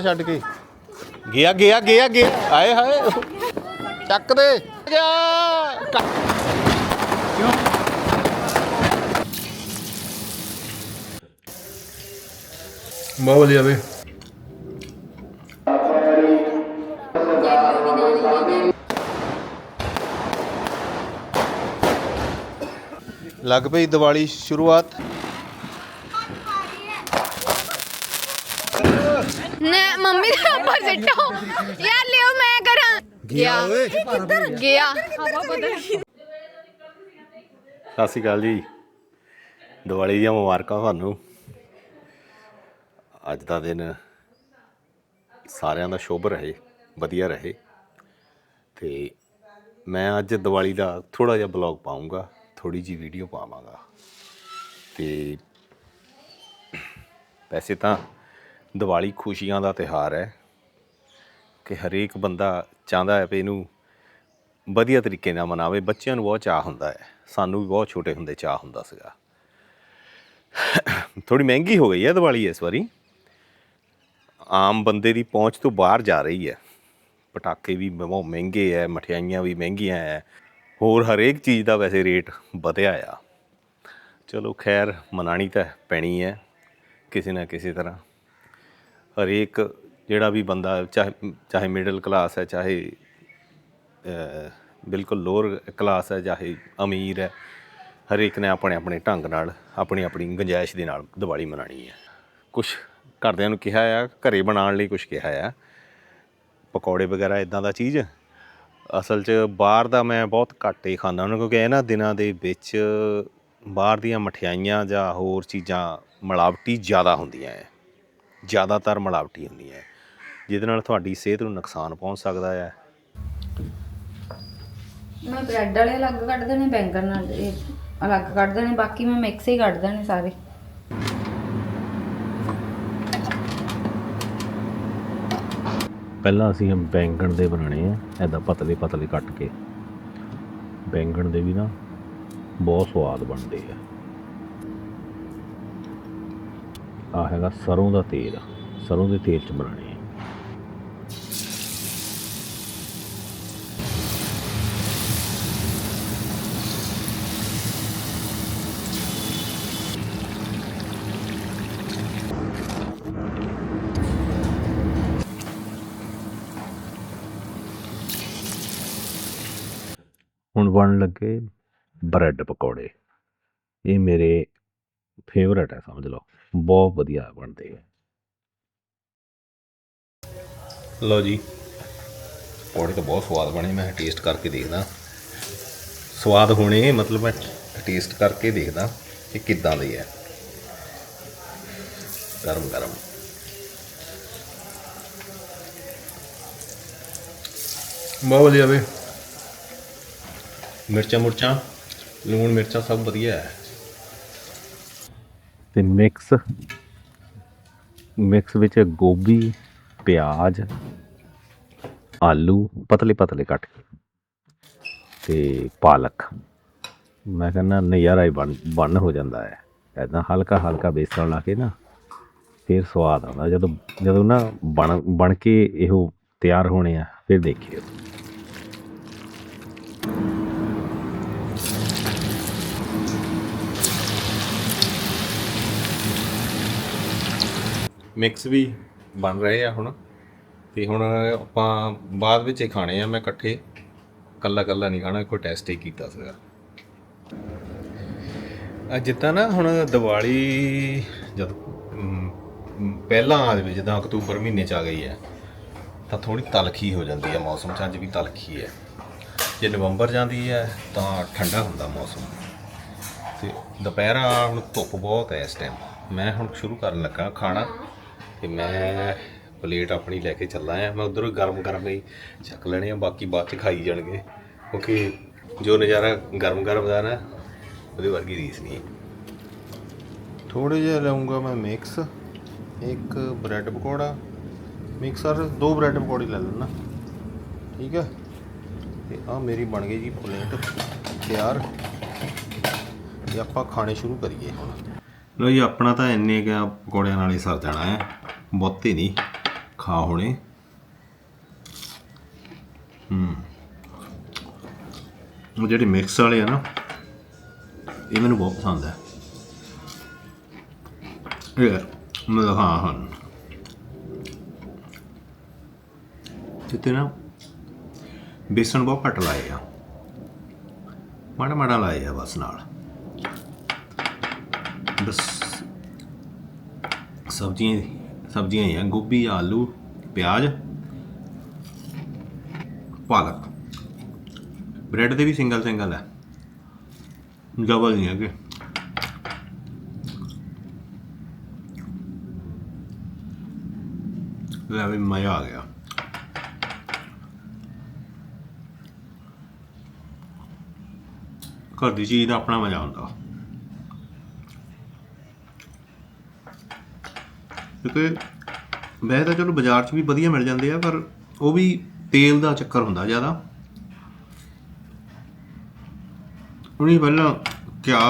ਛੱਡ ਕੇ। ਗਿਆ ਗਿਆ ਗਿਆ ਗਿਆ। ਆਏ ਹਾਏ। ਚੱਕ ਦੇ। ਜਾ ਬਹੁਤ ਵਧੀਆ ਵੇ ਲੱਗ ਪਈ ਦੀਵਾਲੀ ਸ਼ੁਰੂਆਤ। ਨੇ ਮੰਮੀ ਦੇ ਉੱਪਰ ਸਿੱਟੋ ਯਾਰ ਲਿਓ ਮੈਂ ਕਰਾਂ। ਗਿਆ ਕਿੱਧਰ? ਗਿਆ। ਸਤਿ ਸ਼੍ਰੀ ਅਕਾਲ ਜੀ। ਦੀਵਾਲੀ ਦੀਆਂ ਮੁਬਾਰਕਾਂ ਤੁਹਾਨੂੰ। ਅੱਜ ਦਾ ਦਿਨ ਸਾਰਿਆਂ ਦਾ ਸ਼ੁਭ ਰਹੇ ਵਧੀਆ ਰਹੇ। ਤੇ ਮੈਂ ਅੱਜ ਦੀਵਾਲੀ ਦਾ ਥੋੜਾ ਜਿਹਾ ਬਲੌਗ ਪਾਉਂਗਾ ਥੋੜੀ ਜੀ ਵੀਡੀਓ ਪਾਵਾਂਗਾ। ਤੇ ਵੈਸੇ ਤਾਂ ਦੀਵਾਲੀ ਖੁਸ਼ੀਆਂ ਦਾ ਤਿਹਾਰ ਹੈ ਕਿ ਹਰੇਕ ਬੰਦਾ ਚਾਹੁੰਦਾ ਹੈ ਵੀ ਇਹਨੂੰ ਵਧੀਆ ਤਰੀਕੇ ਨਾਲ ਮਨਾਵੇ। ਬੱਚਿਆਂ ਨੂੰ ਬਹੁਤ ਚਾਹ ਹੁੰਦਾ ਹੈ। ਸਾਨੂੰ ਵੀ ਬਹੁਤ ਛੋਟੇ ਹੁੰਦੇ ਚਾਹ ਹੁੰਦਾ ਸੀਗਾ। ਥੋੜੀ ਮਹਿੰਗੀ ਹੋ ਗਈ ਹੈ ਦੀਵਾਲੀ ਇਸ ਵਾਰੀ। ਆਮ ਬੰਦੇ ਦੀ ਪਹੁੰਚ ਤੋਂ ਬਾਹਰ ਜਾ ਰਹੀ ਹੈ। ਪਟਾਕੇ ਵੀ ਬਹੁਤ ਮਹਿੰਗੇ ਹੈ, ਮਠਿਆਈਆਂ ਵੀ ਮਹਿੰਗੀਆਂ ਹੈ। ਹੋਰ ਹਰੇਕ ਚੀਜ਼ ਦਾ ਵੈਸੇ ਰੇਟ ਵਧਿਆ ਆ। ਚਲੋ ਖੈਰ ਮਨਾਣੀ ਤਾਂ ਪੈਣੀ ਹੈ। ਕਿਸੇ ਨਾ ਕਿਸੇ ਤਰ੍ਹਾਂ। ਹਰੇਕ ਜਿਹੜਾ ਵੀ ਬੰਦਾ, ਚਾਹੇ ਚਾਹੇ ਮਿਡਲ ਕਲਾਸ ਹੈ, ਚਾਹੇ ਬਿਲਕੁਲ ਲੋਅਰ ਕਲਾਸ ਹੈ, ਚਾਹੇ ਅਮੀਰ ਹੈ, ਹਰੇਕ ਨੇ ਆਪਣੇ ਆਪਣੇ ਢੰਗ ਨਾਲ, ਆਪਣੀ ਆਪਣੀ ਗੁੰਜਾਇਸ਼ ਦੇ ਨਾਲ ਦੀਵਾਲੀ ਮਨਾਣੀ ਹੈ। ਕੁਝ ਘਰਦਿਆਂ ਨੂੰ ਕਿਹਾ ਆ, ਘਰੇ ਬਣਾਉਣ ਲਈ ਕੁਝ ਕਿਹਾ ਆ, ਪਕੌੜੇ ਵਗੈਰਾ ਇਦਾਂ ਦਾ ਚੀਜ਼, ਅਸਲ 'ਚ ਬਾਹਰ ਦਾ ਮੈਂ ਬਹੁਤ ਘੱਟ ਹੀ ਖਾਂਦਾ ਉਹਨਾਂ ਕਿਉਂਕਿ ਇਹਨਾਂ ਦਿਨਾਂ ਦੇ ਵਿੱਚ ਬਾਹਰ ਦੀਆਂ ਮਠਿਆਈਆਂ ਜਾਂ ਹੋਰ ਚੀਜ਼ਾਂ, ਮਿਲਾਵਟੀ ਜ਼ਿਆਦਾ ਹੁੰਦੀਆਂ ਹੈ। ਜ਼ਿਆਦਾਤਰ ਮਿਲਾਵਟੀ ਹੁੰਦੀਆਂ ਹੈ ਜਿਹਦੇ ਨਾਲ ਤੁਹਾਡੀ ਸਿਹਤ ਨੂੰ ਨੁਕਸਾਨ ਪਹੁੰਚ ਸਕਦਾ ਹੈ। ਮੈਂ ਬ੍ਰੈਡ ਵਾਲੇ ਅਲੱਗ ਕੱਢ ਦੇਣੇ ਬੈਂਗਣ ਨਾਲ ਇਹ ਅਲੱਗ ਕੱਢ ਦੇਣੇ ਬਾਕੀ ਮੈਂ ਮਿਕਸ ਹੀ ਕੱਢ ਦੇਣੇ ਸਾਰੇ। ਪਹਿਲਾਂ ਅਸੀਂ ਬੈਂਗਣ ਦੇ ਬਣਾਣੇ ਆ ਐਦਾਂ ਪਤਲੇ ਪਤਲੇ ਕੱਟ ਕੇ। ਬੈਂਗਣ ਦੇ ਵੀ ਨਾ ਬਹੁਤ ਸਵਾਦ ਬਣਦੇ ਆ। ਆ ਹੈਗਾ ਸਰੋਂ ਦਾ ਤੇਲ। ਸਰੋਂ ਦੇ ਤੇਲ ਚ ਬਣਾਣੇ ਆ। ਹੁਣ ਬਣਨ ਲੱਗੇ ਬ੍ਰੈਡ ਪਕੌੜੇ। ਇਹ ਮੇਰੇ ਫੇਵਰਟ ਹੈ, ਸਮਝ ਲਓ। ਬਹੁਤ ਵਧੀਆ ਬਣਦੇ ਆ। ਲਓ ਜੀ। ਪਕੌੜੇ ਤਾਂ ਬਹੁਤ ਸਵਾਦ ਬਣੇ, ਮੈਂ ਟੇਸਟ ਕਰਕੇ ਦੇਖਦਾ। ਸਵਾਦ ਹੋਣੇ, ਮਤਲਬ ਮੈਂ ਟੇਸਟ ਕਰਕੇ ਦੇਖਦਾ ਕਿ ਕਿੱਦਾਂ ਦੇ ਹੈ ਗਰਮ ਗਰਮ। ਬਹੁਤ ਵਧੀਆ ਵੇ। ਮਿਰਚਾਂ ਮੁਰਚਾਂ ਲੂਣ ਮਿਰਚਾਂ ਸਭ ਵਧੀਆ ਹੈ। ਤੇ ਮਿਕਸ ਮਿਕਸ ਵਿੱਚ ਗੋਭੀ, ਪਿਆਜ਼, ਆਲੂ, ਪਤਲੇ ਪਤਲੇ ਕੱਟ ਕੇ ਤੇ ਪਾਲਕ। ਮੈਂ ਕਹਿੰਦਾ ਨਜ਼ਾਰਾ ਹੀ ਬਣ ਬਣ ਹੋ ਜਾਂਦਾ ਹੈ। ਐਦਾਂ ਹਲਕਾ ਹਲਕਾ ਬੇਸਣ ਲਾ ਕੇ ਨਾ, ਫਿਰ ਸਵਾਦ ਆਉਂਦਾ। ਜਦੋਂ ਜਦੋਂ ਨਾ ਬਣ ਬਣ ਕੇ ਇਹੋ ਤਿਆਰ ਹੋਣੇ ਆ, ਫਿਰ ਦੇਖਿਓ। ਮਿਕਸ ਵੀ ਬਣ ਰਹੇ ਆ ਹੁਣ। ਤੇ ਹੁਣ ਆਪਾਂ ਬਾਅਦ ਵਿੱਚ ਹੀ ਖਾਣੇ ਆ, ਮੈਂ ਇਕੱਠੇ। ਕੱਲਾ ਕੱਲਾ ਨਹੀਂ ਖਾਣਾ, ਕੋਈ ਟੈਸਟ ਹੀ ਕੀਤਾ ਸੀਗਾ। ਅੱਜ ਤਾਂ ਨਾ ਹੁਣ ਦੀਵਾਲੀ ਜਦ ਪਹਿਲਾਂ ਆ ਜਾਵੇ, ਜਿੱਦਾਂ ਅਕਤੂਬਰ ਮਹੀਨੇ ਚ ਆ ਗਈ ਹੈ, ਤਾਂ ਥੋੜੀ ਤਲਖੀ ਹੋ ਜਾਂਦੀ ਹੈ ਮੌਸਮ ਚ, ਅੱਜ ਵੀ ਤਲਖੀ ਹੈ। ਜੇ ਨਵੰਬਰ ਜਾਂਦੀ ਹੈ, ਤਾਂ ਠੰਡਾ ਹੁੰਦਾ ਮੌਸਮ। ਤੇ ਦੁਪਹਿਰਾ ਹੁਣ ਧੁੱਪ ਬਹੁਤ ਹੈ ਇਸ ਟਾਈਮ ਮੈਂ ਹੁਣ ਸ਼ੁਰੂ ਕਰਨ ਲੱਗਾ ਖਾਣਾ। ਤੇ ਮੈਂ ਪਲੇਟ ਆਪਣੀ ਲੈ ਕੇ ਚੱਲਾ ਆ। ਮੈਂ ਉਧਰੋਂ ਗਰਮ ਗਰਮ ਹੀ ਚੱਕ ਲੈਣੇ ਆ, ਬਾਕੀ ਬਾਅਦ ਚ ਖਾਈ ਜਾਣਗੇ। ਕਿਉਂਕਿ ਜੋ ਨਜ਼ਾਰਾ ਗਰਮ ਗਰਮ ਦਾ ਨਾ, ਉਹਦੇ ਵਰਗੀ ਰੀਸ ਨਹੀਂ ਥੋੜੇ ਜਿਹਾ ਲਾਉਂਗਾ ਮੈਂ ਮਿਕਸ ਇੱਕ ਬ੍ਰੈਡ ਪਕੌੜਾ। ਮਿਕਸਰ ਦੋ ਬ੍ਰੈਡ ਪਕੌੜੇ ਲੈ ਲੈਣਾ ਠੀਕ ਹੈ? ਤੇ ਆ ਮੇਰੀ ਬਣ ਗਈ ਜੀ ਪਲੇਟ ਤਿਆਰ। ਤੇ ਆਪਾਂ ਖਾਣੇ ਸ਼ੁਰੂ ਕਰੀਏ ਹੁਣ। ਲੋ ਜੀ, ਆਪਣਾ ਤਾਂ ਇੰਨੇ ਕੁ ਪਕੌੜਿਆਂ ਨਾਲ ਹੀ ਸਰ ਜਾਣਾ ਹੈ। ਬਹੁਤੇ ਨਹੀਂ, ਖਾ ਹੋਣੇ। ਹੂੰ। ਉਹ ਜਿਹੜੇ ਮਿਕਸ ਵਾਲੇ ਆ ਨਾ, ਇਹ ਮੈਨੂੰ ਬਹੁਤ ਪਸੰਦ ਹੈ। ਇਹ ਮੈਂ ਹਾਂ ਹਾਂ। ਜਿੱਤੇ ਨਾ ਬੇਸਣ ਬਹੁਤ ਘੱਟ ਲਾਏ ਆ। ਮਾੜਾ ਮਾੜਾ ਲਾਏ ਆ ਬਸ ਨਾਲ। ਬਸ ਸਬਜ਼ੀਆਂ ਸਬਜ਼ੀਆਂ ਹੀ ਆ। ਗੋਭੀ, ਆਲੂ, ਪਿਆਜ਼, ਪਾਲਕ। ਬ੍ਰੈਡ ਦੇ ਵੀ ਸਿੰਗਲ ਸਿੰਗਲ ਹੈ ਡਬਲ ਨਹੀਂ ਹੈਗੇ। ਲੈ ਵੀ ਮਜ਼ਾ ਆ ਗਿਆ। ਘਰ ਦੀ ਚੀਜ਼ ਦਾ ਆਪਣਾ ਮਜ਼ਾ ਹੁੰਦਾ। ਕਿਉਂਕਿ ਵੈਸੇ ਤਾਂ ਚਲੋ ਬਾਜ਼ਾਰ 'ਚ ਵੀ ਵਧੀਆ ਮਿਲ ਜਾਂਦੇ ਆ, ਪਰ ਉਹ ਵੀ ਤੇਲ ਦਾ ਚੱਕਰ ਹੁੰਦਾ ਜ਼ਿਆਦਾ। ਉਹਨੇ ਪਹਿਲਾਂ ਕਿਆ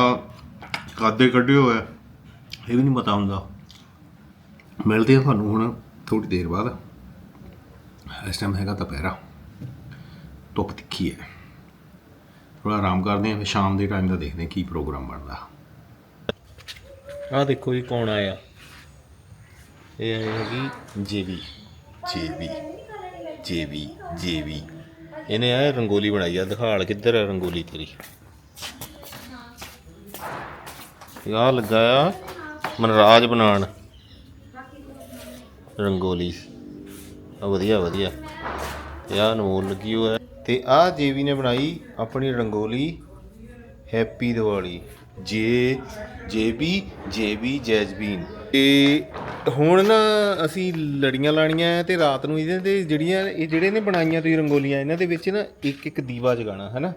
ਕਾਦੇ ਕੱਢੇ ਹੋਇਆ ਇਹ ਵੀ ਨਹੀਂ ਪਤਾ ਹੁੰਦਾ। ਮਿਲਦੇ ਆ ਤੁਹਾਨੂੰ ਹੁਣ ਥੋੜੀ ਦੇਰ ਬਾਅਦ। ਇਸ ਟਾਈਮ ਹੈਗਾ ਦੁਪਹਿਰਾ। ਧੁੱਪ ਤਿੱਖੀ ਹੈ। ਥੋੜਾ ਆਰਾਮ ਕਰਦੇ ਆ, ਫਿਰ ਸ਼ਾਮ ਦੇ ਟਾਈਮ ਦਾ ਦੇਖਦੇ ਆ ਕੀ ਪ੍ਰੋਗਰਾਮ ਬਣਦਾ। ਆ ਦੇਖੋ ਜੀ ਕੌਣ ਆਇਆ। ਇਹ ਆਈ ਹੈਗੀ ਜੇਬੀ ਜੇਬੀ ਜੇਬੀ ਜੇਬੀ ਇਹਨੇ ਆ ਰੰਗੋਲੀ ਬਣਾਈ ਆ, ਦਿਖਾਲ ਕਿੱਧਰ ਆ ਰੰਗੋਲੀ ਤੇਰੀ। ਆ ਲੱਗਾ ਆ ਮਨਰਾਜ ਬਣਾਉਣ। ਰੰਗੋਲੀ। ਆ ਵਧੀਆ ਵਧੀਆ। ਇਹ ਆ ਅਨਮੋਲ ਲੱਗੀ ਹੋਇਆ ਹੈ। ਤੇ ਆ ਜੇਬੀ ਨੇ ਬਣਾਈ ਆਪਣੀ ਰੰਗੋਲੀ ਹੈਪੀ ਦੀਵਾਲੀ। ਜੇ, ਜੇਬੀ ਜੇਬੀ ਜੈਜਬੀਨ ਤੇ ਹੁਣ ਨਾ ਅਸੀਂ ਲੜੀਆਂ ਲਾਣੀਆਂ ਹੈ ਤੇ ਰਾਤ ਨੂੰ ਇਹਦੇ ਤੇ ਜਿਹੜੀਆਂ, ਇਹ ਜਿਹੜੇ ਨੇ ਬਣਾਈਆਂ ਤੁਸੀਂ ਰੰਗੋਲੀਆਂ, ਇਹਨਾਂ ਦੇ ਵਿੱਚ ਨਾ ਇੱਕ ਇੱਕ ਦੀਵਾ ਜਗਾਣਾ ਹੈ ਨਾ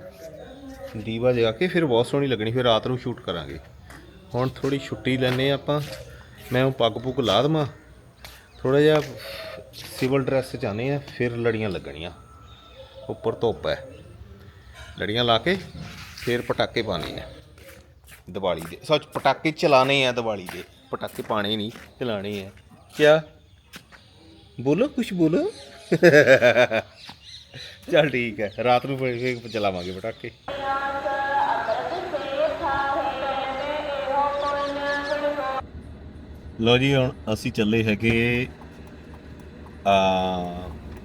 ਦੀਵਾ ਜਗਾ ਕੇ ਫਿਰ ਬਹੁਤ ਸੋਹਣੀ ਲੱਗਣੀ, ਫਿਰ ਰਾਤ ਨੂੰ ਸ਼ੂਟ ਕਰਾਂਗੇ। ਹੁਣ ਥੋੜੀ ਛੁੱਟੀ ਲੈਨੇ ਆਪਾਂ, ਮੈਂ ਉਹ ਪੱਗ ਪੁੱਗ ਲਾ ਦੇਵਾਂ ਥੋੜਾ ਜਿਹਾ ਸਿਵਲ ਡਰੈਸ ਚ ਆਨੇ ਆ ਫਿਰ ਲੜੀਆਂ ਲੱਗਣੀਆਂ। ਉੱਪਰ ਧੁੱਪ ਹੈ। ਲੜੀਆਂ ਲਾ ਕੇ ਫਿਰ ਪਟਾਕੇ ਪਾਣੇ ਆ। ਦੀਵਾਲੀ ਦੇ, ਸੱਚ, ਪਟਾਕੇ ਚਲਾਣੇ ਆ ਦੀਵਾਲੀ ਦੇ। ਪਟਾਕੇ ਪਾਣੇ ਨਹੀਂ ਚਲਾਣੇ ਆ। ਕਿਆ? ਬੋਲੋ ਕੁਝ ਬੋਲੋ। ਚਲ ਠੀਕ ਹੈ ਰਾਤ ਨੂੰ ਫਿਰ ਚਲਾਵਾਂਗੇ ਪਟਾਕੇ। ਲੋ ਜੀ ਹੁਣ ਅਸੀਂ ਚੱਲੇ ਹੈਗੇ ਆ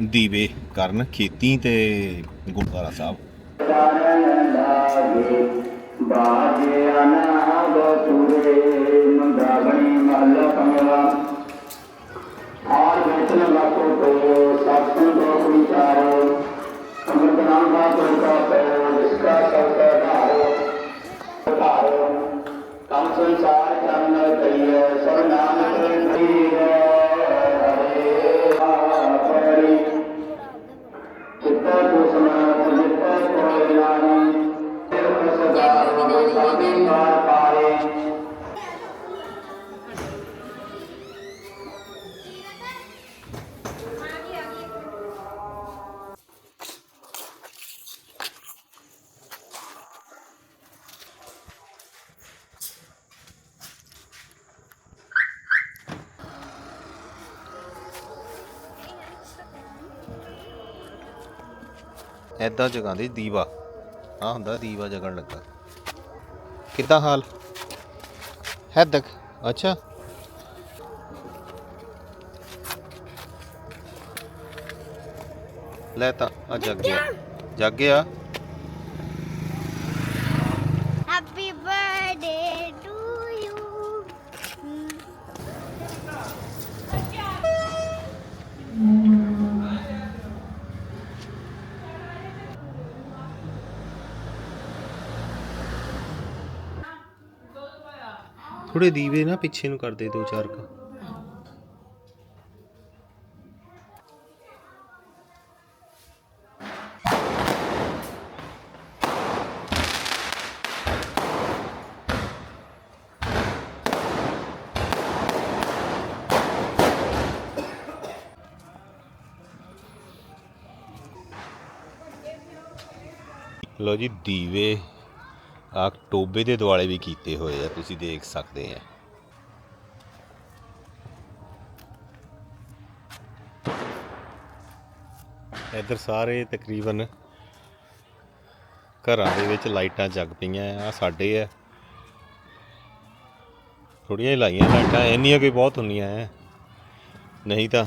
ਦੀਵੇ ਕਰਨ ਖੇਤੀ ਤੇ ਗੁਰਦੁਆਰਾ ਸਾਹਿਬ। ਬਾਜੇ ਅਨਾਗ ਤੁਰੇ ਮੰਦਾਵਣੀ আল্লাহ তাআলা ਐਦਾਂ ਜਗਾਉਂਦੇ ਦੀਵਾ। ਆ ਹੁੰਦਾ ਦੀਵਾ ਜਗਣ ਲੱਗਾ। ਕਿੱਦਾਂ ਹਾਲ? ਹੈ ਤੱਕ ਅੱਛਾ। ਲੈ ਤਾਂ ਆ ਜਗ ਗਿਆ। ਜਗ ਗਿਆ? ਥੋੜੇ ਦੀਵੇ ਨਾ ਪਿੱਛੇ ਨੂੰ ਕਰਦੇ ਦੋ ਚਾਰ ਕ। ਲੋ ਜੀ ਦੀਵੇ ਟੋਬੇ ਦੇ ਦੁਆਲੇ ਵੀ ਕੀਤੇ ਹੋਏ ਆ, ਤੁਸੀਂ ਦੇਖ ਸਕਦੇ ਆ। ਇੱਧਰ ਸਾਰੇ ਤਕਰੀਬਨ ਘਰਾਂ ਦੇ ਵਿੱਚ ਲਾਈਟਾਂ ਜਗ ਪਈਆਂ ਆ ਸਾਡੇ ਆ। ਥੋੜੀਆਂ ਹੀ ਲਾਈਆਂ ਲਾਈਟਾਂ, ਇੰਨੀਆਂ ਕੋਈ ਬਹੁਤ ਹੁੰਦੀਆਂ ਐ ਨਹੀਂ ਤਾਂ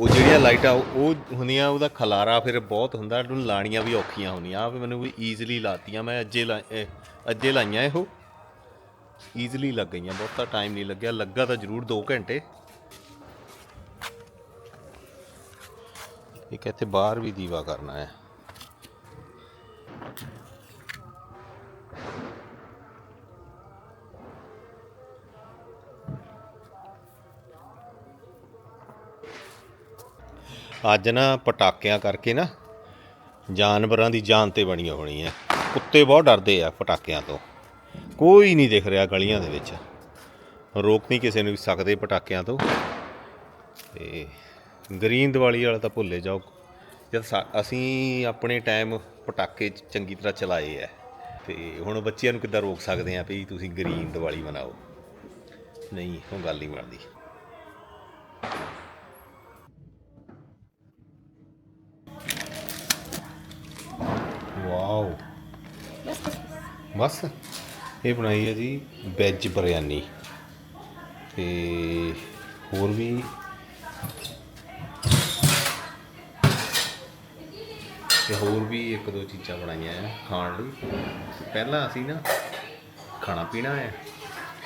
ਉਹ ਜਿਹੜੀਆਂ ਲਾਈਟਾਂ, ਉਹ ਹੁੰਦੀਆਂ, ਉਹਦਾ ਖਲਾਰਾ ਫਿਰ ਬਹੁਤ ਹੁੰਦਾ, ਉਹਨੂੰ ਲਾਣੀਆਂ ਵੀ ਔਖੀਆਂ ਹੁੰਦੀਆਂ। ਆ ਵੀ ਮੈਨੂੰ ਵੀ ਈਜ਼ੀਲੀ ਲਾਤੀਆਂ, ਮੈਂ ਅੱਜੇ ਲਾ, ਇਹ, ਅੱਜੇ ਲਾਈਆਂ ਇਹੋ। ਈਜ਼ੀਲੀ ਲੱਗ ਗਈਆਂ, ਬਹੁਤਾ ਟਾਈਮ ਨਹੀਂ ਲੱਗਿਆ, ਲੱਗਾ ਤਾਂ ਜ਼ਰੂਰ 2 ਘੰਟੇ। ਇੱਕ ਇੱਥੇ ਬਾਹਰ ਵੀ ਦੀਵਾ ਕਰਨਾ ਹੈ। ਅੱਜ ਨਾ ਪਟਾਕਿਆਂ ਕਰਕੇ ਨਾ ਜਾਨਵਰਾਂ ਦੀ ਜਾਨ ਤੇ ਬਣੀ ਹੋਣੀ ਹੈ ਕੁੱਤੇ ਬਹੁਤ ਡਰਦੇ ਆ ਪਟਾਕਿਆਂ ਤੋਂ। ਕੋਈ ਨਹੀਂ ਦਿਖ ਰਿਹਾ ਗਲੀਆਂ ਦੇ ਵਿੱਚ। ਰੋਕ ਨਹੀਂ ਕਿਸੇ ਨੂੰ ਵੀ ਸਕਦੇ ਪਟਾਕਿਆਂ ਤੋਂ। ਤੇ ਗ੍ਰੀਨ ਦੀਵਾਲੀ ਵਾਲਾ ਤਾਂ ਭੁੱਲੇ ਜਾਓ। ਜਦ ਸਾ- ਅਸੀਂ ਆਪਣੇ ਟਾਈਮ ਪਟਾਕੇ ਚੰਗੀ ਤਰ੍ਹਾਂ ਚਲਾਏ ਐ। ਤੇ ਹੁਣ ਬੱਚਿਆਂ ਨੂੰ ਕਿੱਦਾਂ ਰੋਕ ਸਕਦੇ ਆ ਵੀ ਤੁਸੀਂ ਗ੍ਰੀਨ ਦੀਵਾਲੀ ਮਨਾਓ। ਨਹੀਂ, ਉਹ ਗੱਲ ਨਹੀਂ ਬਣਦੀ। ਬਸ, ਇਹ ਬਣਾਈ ਹੈ ਜੀ ਵੈਜ ਬਿਰਿਆਨੀ ਤੇ ਹੋਰ ਵੀ ਤੇ ਹੋਰ ਵੀ ਇੱਕ ਦੋ ਚੀਜ਼ਾਂ ਬਣਾਈਆਂ ਆ ਖਾਣ ਲਈ। ਪਹਿਲਾਂ ਅਸੀਂ ਨਾ ਖਾਣਾ ਪੀਣਾ ਹੈ,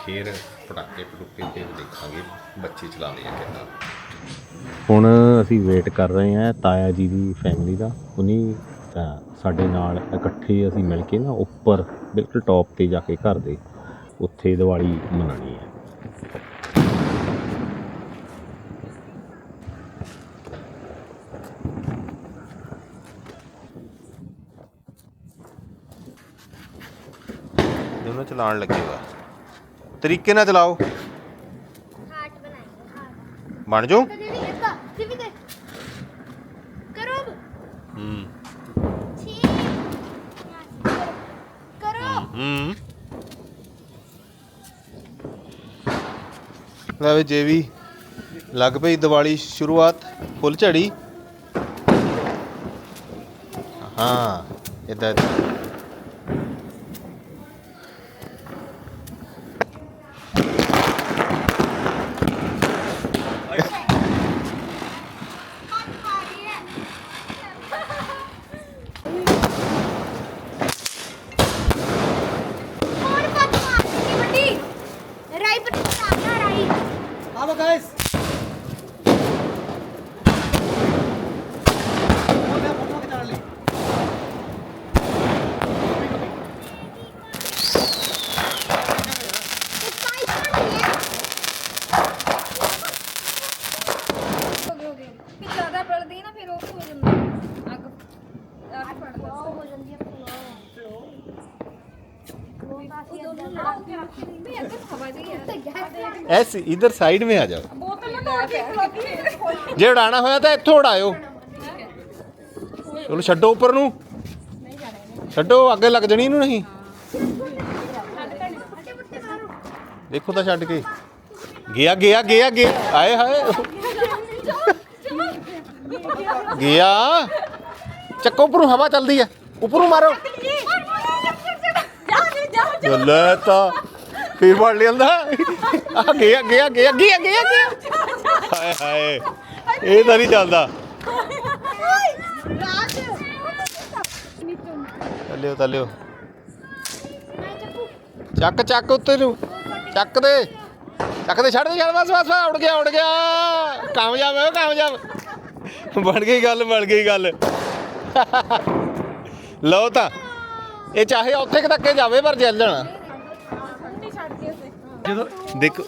ਫਿਰ ਪਟਾਕੇ ਪਟੂਕੇ ਤੇ ਦੇਖਾਂਗੇ, ਬੱਚੇ ਚਲਾਉਂਦੇ ਆ ਕਿੱਦਾਂ। ਹੁਣ ਅਸੀਂ ਵੇਟ ਕਰ ਰਹੇ ਹਾਂ ਤਾਇਆ ਜੀ ਦੀ ਫੈਮਿਲੀ ਦਾ। ਉਨੀ ਤਾਂ ਸਾਡੇ ਨਾਲ ਇਕੱਠੇ ਅਸੀਂ ਮਿਲ ਕੇ ਨਾ ਉੱਪਰ ਬਿਲਕੁਲ ਟੌਪ ਤੇ ਜਾ ਕੇ ਘਰ ਦੇ ਉੱਥੇ ਦੀਵਾਲੀ ਮਨਾਣੀ ਹੈ। ਦੋਨੋਂ ਚਲਾਣ ਲੱਗੇਗਾ ਤਰੀਕੇ ਨਾਲ ਚਲਾਓ। ਹਾਰਟ ਬਣਾਏਗਾ ਹਾਰਟ ਬਣ ਜਾਓ ਕਰੋ। ਹੂੰ। ਹੂੰ। ਲੈ ਵੀ ਜੇ ਵੀ ਲੱਗ ਪਈ ਦੀਵਾਲੀ ਸ਼ੁਰੂਆਤ ਫੁੱਲ ਝੜੀ। ਹਾਂ ਇਦਾਂ ਹੈ ਐਸ ਇਧਰ ਸਾਈਡ में आ जाओ ਬੋਤਲ ਨਾ ਧੋ ਕੇ ਖਲੋਤੀ ਜੇ ਉਡਾਣਾ ਹੋਇਆ ਤਾਂ ਇੱਥੋਂ ਉਡਾਇਓ ਚਲੋ ਛੱਡੋ ਉੱਪਰ ਨੂੰ ਛੱਡੋ ਅੱਗੇ ਲੱਗ ਜਣੀ ਇਹਨੂੰ ਨਹੀਂ ਦੇਖੋ ਤਾਂ ਛੱਡ ਕੇ ਗਿਆ ਗਿਆ ਗਿਆ ਗਿਆ ਆਏ ਹਾਏ ਗਿਆ ਚੱਕੋ ਉੱਪਰੋਂ ਹਵਾ ਚੱਲਦੀ ਹੈ ਉੱਪਰੋਂ ਮਾਰੋ ਲੈ ਤਾਂ ਕੀ ਫੜ ਲਿਆਂਦਾ ਅੱਗੇ ਗਿਆ ਗਿਆ ਗਿਆ ਗਿਆ ਗਿਆ ਹਾਏ ਹਾਏ। ਇਹ ਤਾਂ ਨਹੀਂ ਚੱਲਦਾ। ਚੱਲਿਓ ਚੱਲਿਓ ਚੱਕ ਚੱਕ ਉੱਤੇ ਨੂੰ। ਚੱਕ ਦੇ। ਚੱਕ ਦੇ, ਛੱਡ ਦੇ, ਛੱਡ, ਬਸ ਬਸ ਉੜ ਗਿਆ ਉੜ ਗਿਆ। ਕਾਮਯਾਬ ਹੈ ਕਾਮਯਾਬ। ਬਣ ਗਈ ਗੱਲ, ਬਣ ਗਈ ਗੱਲ। ਲਓ ਤਾਂ। ਇਹ ਚਾਹੇ ਉੱਥੇ ਕੁ ਤੱਕ ਜਾਵੇ, ਪਰ ਜਲ ਜਾਣਾ। ਜਦੋਂ ਦੇਖੋ।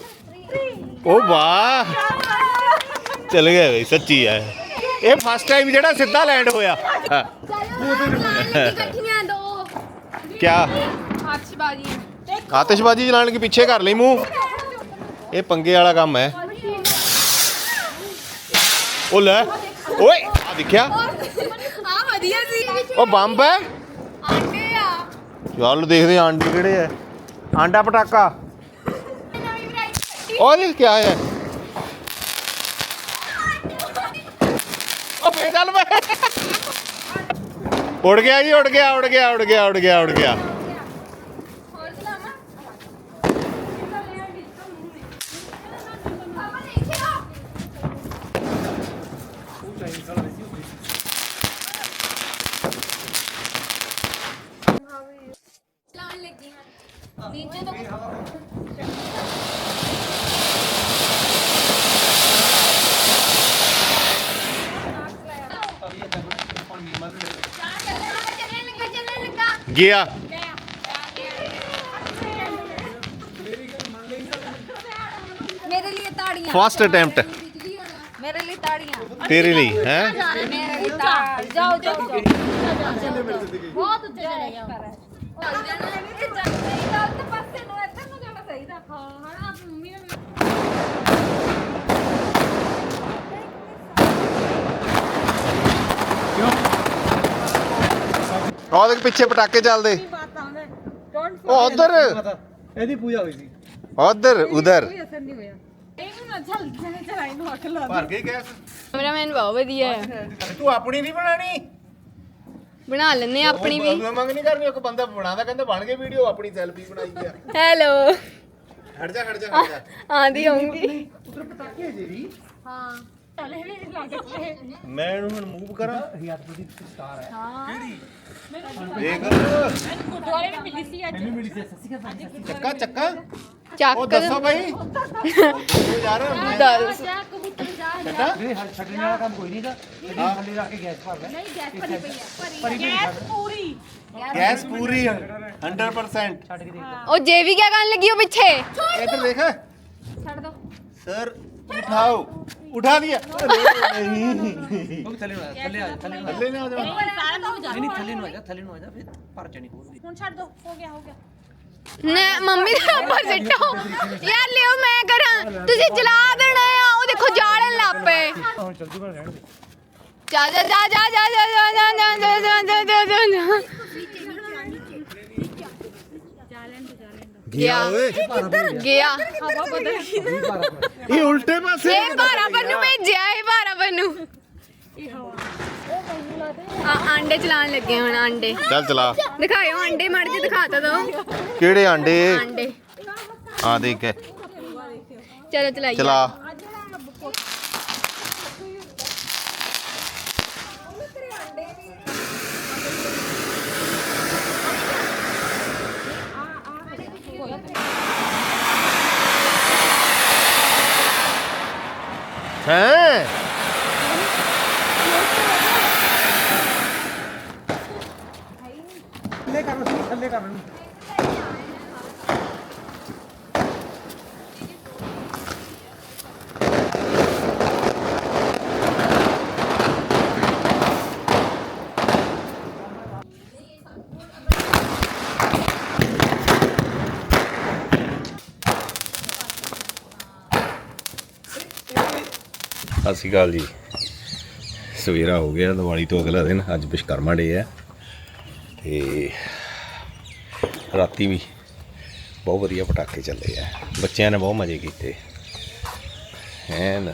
ਉਹ ਵਾਹ। ਚਲ ਗਿਆ ਬਈ ਸੱਚੀ ਹੈ ਇਹ ਫਸਟ ਟਾਈਮ ਜਿਹੜਾ ਸਿੱਧਾ ਲੈਂਡ ਹੋਇਆ। ਹਾਂ, ਇਕੱਠੀਆਂ ਦੋ ਕਿਆ? ਆਤਿਸ਼ਬਾਜ਼ੀ ਆਤਿਸ਼ਬਾਜ਼ੀ ਚਲਾਣ ਕੇ ਪਿੱਛੇ ਕਰ ਲਈ ਮੂੰਹ। ਇਹ ਪੰਗੇ ਵਾਲਾ ਕੰਮ ਹੈ। ਉਹ ਲੈ। ਓਏ ਆ ਦੇਖਿਆ। ਆ ਵਧੀਆ ਸੀ ਉਹ ਬੰਬ ਹੈ। ਆਂਡੇ ਆ। ਚੱਲ ਦੇਖਦੇ ਆਂ ਆਂਡੇ ਕਿਹੜੇ ਐ ਆਂਡਾ ਪਟਾਕਾ। और ये क्या है? ओ पेडल में उड़ गया जी उड़ गया उड़ गया उड़ गया उड़ गया उड़ गया। नीचे तो ਗਿਆ। ਮੇਰੇ ਲਈ ਤਾੜੀਆਂ। ਫਸਟ ਅਟੈਂਪਟ ਮੇਰੇ ਲਈ ਤਾੜੀਆਂ। ਤੇਰੇ ਲਈ ਹੈ? ਮੇਰੇ ਲਈ ਤਾੜ ਜਾਓ ਜਾਓ ਬਹੁਤ ਉੱਚੇ ਚਲੇ ਗਿਆ ਗਲਤ ਪਾਸੇ ਨੂੰ ਇੱਧਰ ਨੂੰ ਜਾਣਾ ਚਾਹੀਦਾ। ਹਾਂ ਹਣਾ ਆਪ ਮੰਮੀ ਨੇ ਉਹ ਦੇਖ ਪਿੱਛੇ ਪਟਾਕੇ ਚੱਲਦੇ। ਉਹ ਉਧਰ। ਇਹਦੀ ਪੂਜਾ ਹੋਈ ਸੀ। ਉਧਰ ਉਧਰ। ਇਹਨੂੰ ਨਾ ਚੱਲ ਜਨੇ ਚਲਾਈ ਨੂੰ ਅੱਖ ਲਾ ਭਰ ਗਈ ਗੈਸ। ਕੈਮਰਾਮੈਨ ਬਹੁਤ ਵਧੀਆ ਹੈ। ਤੂੰ ਆਪਣੀ ਨਹੀਂ ਬਣਾਣੀ। ਬਣਾ ਲੈਨੇ ਆ ਆਪਣੀ ਵੀ। ਮੈਂ ਮੰਗ ਨਹੀਂ ਕਰਨੀ ਇੱਕ ਬੰਦਾ ਬਣਾਦਾ ਕਹਿੰਦਾ ਬਣ ਗਈ ਵੀਡੀਓ ਆਪਣੀ ਸੈਲਫੀ ਬਣਾਈ ਆ। ਹੈਲੋ। ਹਟ ਜਾ ਹਟ ਜਾ ਹਟ ਜਾ। ਆਂਦੀ ਹੋਊਂਗੀ। ਹਾਂ। ਚਲੇ ਵੀ ਲੱਗ ਗਏ ਮੈਂ ਇਹਨੂੰ ਹੁਣ ਮੂਵ ਕਰਾਂ ਦੇਖ ਗੁਰਦੁਆਰੇ ਵੀ ਮਿਲੀ ਸੀ ਅੱਜ ਚੱਕਾ ਚੱਕਾ ਉਹ ਚੱਕ ਦੱਸੋ ਭਾਈ ਦੱਸੋ ਯਾਰ ਦੱਸ ਜਾ ਕਬੂਤਰ ਜਾ ਛੱਡਣ ਵਾਲਾ ਕੰਮ ਕੋਈ ਨਹੀਂਗਾ ਥੱਲੇ ਰੱਖ ਕੇ ਗੈਸ ਭਰ ਲੈ ਨਹੀਂ ਗੈਸ ਭਰੀ ਪਈ ਹੈ ਭਰੀ ਗੈਸ ਪੂਰੀ ਗੈਸ ਪੂਰੀ 100% ਛੱਡ ਕੇ ਦੇਖ ਉਹ ਜੇ ਵੀ ਕਿਆ ਕਰਨ ਲੱਗੀ ਉਹ ਪਿੱਛੇ ਇੱਧਰ ਦੇਖ ਛੱਡ ਦੋ ਸਰ ਉਠਾਓ ਉਠਾ ਦਿਆ ਉਹ ਥੱਲੇ ਨੂੰ ਆ ਜਾ, ਥੱਲੇ ਆ ਜਾ, ਥੱਲੇ ਨੂੰ ਆ ਜਾ। ਥੱਲੇ ਨਾ ਜਾ ਸਾਰਾ ਨੂੰ ਜਾ ਨਹੀਂ ਨਹੀਂ ਥੱਲੇ ਨੂੰ ਆ ਜਾ ਥੱਲੇ ਨੂੰ ਆ ਜਾ ਫਿਰ ਭਰ ਚਣੀ ਖੋਲਦੀ ਹੁਣ ਛੱਡ ਦੋ ਹੋ ਗਿਆ ਹੋ ਗਿਆ ਨਾ ਮੰਮੀ ਦੇ ਉੱਪਰ ਸਿੱਟੋ ਯਾਰ ਲਿਓ ਮੈਂ ਕਰਾਂ ਤੁਸੀਂ ਜਲਾ ਦੇਣਾ ਆ ਉਹ ਦੇਖੋ ਜਾਲਣ ਲੱਗ ਪਏ ਹੁਣ ਚੱਲ ਜੂਗਾ ਰਹਿਣ ਦੇ ਜਾ ਜਾ ਜਾ ਜਾ ਜਾ ਜਾ ਜਾ ਜਾ ਜਾ ਜਾ ਜਾ ਜਾ ਜਾ ਜਾ ਗਿਆ ਗਿਆ ਹਵਾ ਬਦਲ ਗਈ ਇਹ ਉਲਟੇ ਪਾਸੇ ਇਹ ਭਾਰਾਪਨ ਨੂੰ ਭੇਜਿਆ ਇਹ ਭਾਰਾਪਨ ਨੂੰ ਆ ਆਂਡੇ ਚਲਾਣ ਲੱਗੇ ਹੁਣ ਆਂਡੇ। ਚੱਲ ਚਲਾ। ਦਿਖਾਇਓ ਆਂਡੇ ਮੜ ਕੇ ਦਿਖਾ ਤਾ ਦੋ। ਕਿਹੜੇ ਆਂਡੇ? ਆਂਡੇ। ਆ ਦੇਖ। ਚਲੋ ਚਲਾਈਏ। ਚਲਾ ਹੈ ਥੱਲੇ ਕਰ ਲਓ ਥੱਲੇ ਕਰ ਲਓ ਸਤਿ ਸ਼੍ਰੀ ਅਕਾਲ ਜੀ। ਸਵੇਰਾ ਹੋ ਗਿਆ, ਦੀਵਾਲੀ ਤੋਂ ਅਗਲਾ ਦਿਨ, ਅੱਜ ਵਿਸ਼ਕਰਮਾ ਡੇ ਹੈ। ਤੇ ਰਾਤੀ ਵੀ ਬਹੁਤ ਵਧੀਆ ਪਟਾਕੇ ਚੱਲੇ ਆ। ਬੱਚਿਆਂ ਨੇ ਬਹੁਤ ਮਜ਼ੇ ਕੀਤੇ। ਐਨ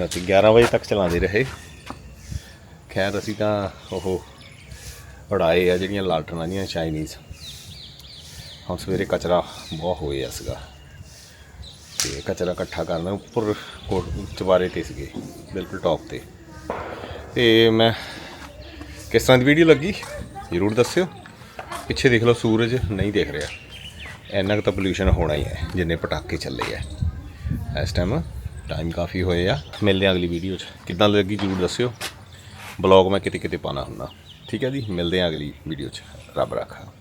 ਰਾਤੀ 11 ਵਜੇ ਤੱਕ ਚਲਾਉਂਦੇ ਰਹੇ। ਖੈਰ, ਅਸੀਂ ਤਾਂ ਉਹ ਉਡਾਏ ਆ ਜਿਹੜੀਆਂ ਲਾਲਟਨਾਂ ਦੀਆਂ ਚਾਈਨੀਜ਼ ਹੁਣ ਸਵੇਰੇ ਕਚਰਾ ਬਹੁਤ ਹੋਇਆ ਸੀਗਾ। ਤੇ ਕਚਰਾ ਇਕੱਠਾ ਕਰਨਾ ਉੱਪਰ ਕੋਟ ਚਵਾਰੇ ਤੇ ਸੀਗੇ, ਬਿਲਕੁਲ ਟੌਪ ਤੇ। ਤੇ ਮੈਂ ਕਿਸ ਤਰ੍ਹਾਂ ਦੀ ਵੀਡੀਓ ਲੱਗੀ, ਜ਼ਰੂਰ ਦੱਸਿਓ। ਪਿੱਛੇ ਦੇਖ ਲਓ, ਸੂਰਜ ਨਹੀਂ ਦਿਖ ਰਿਹਾ। ਇੰਨਾ ਕੁ ਤਾਂ ਪੋਲੂਸ਼ਨ ਹੋਣਾ ਹੀ ਹੈ, ਜਿੰਨੇ ਪਟਾਕੇ ਚੱਲੇ ਆ। ਇਸ ਟਾਈਮ ਟਾਈਮ ਕਾਫੀ ਹੋਏ ਆ। ਮਿਲਦੇ ਆ ਅਗਲੀ ਵੀਡੀਓ 'ਚ। ਕਿੱਦਾਂ ਲੱਗੀ ਜ਼ਰੂਰ ਦੱਸਿਓ। ਬਲੌਗ ਮੈਂ ਕਿਤੇ ਕਿਤੇ ਪਾਣਾ ਹੁੰਦਾ। ਠੀਕ ਹੈ ਜੀ, ਮਿਲਦੇ ਆ ਅਗਲੀ ਵੀਡੀਓ 'ਚ। ਰੱਬ ਰਾਖਾ।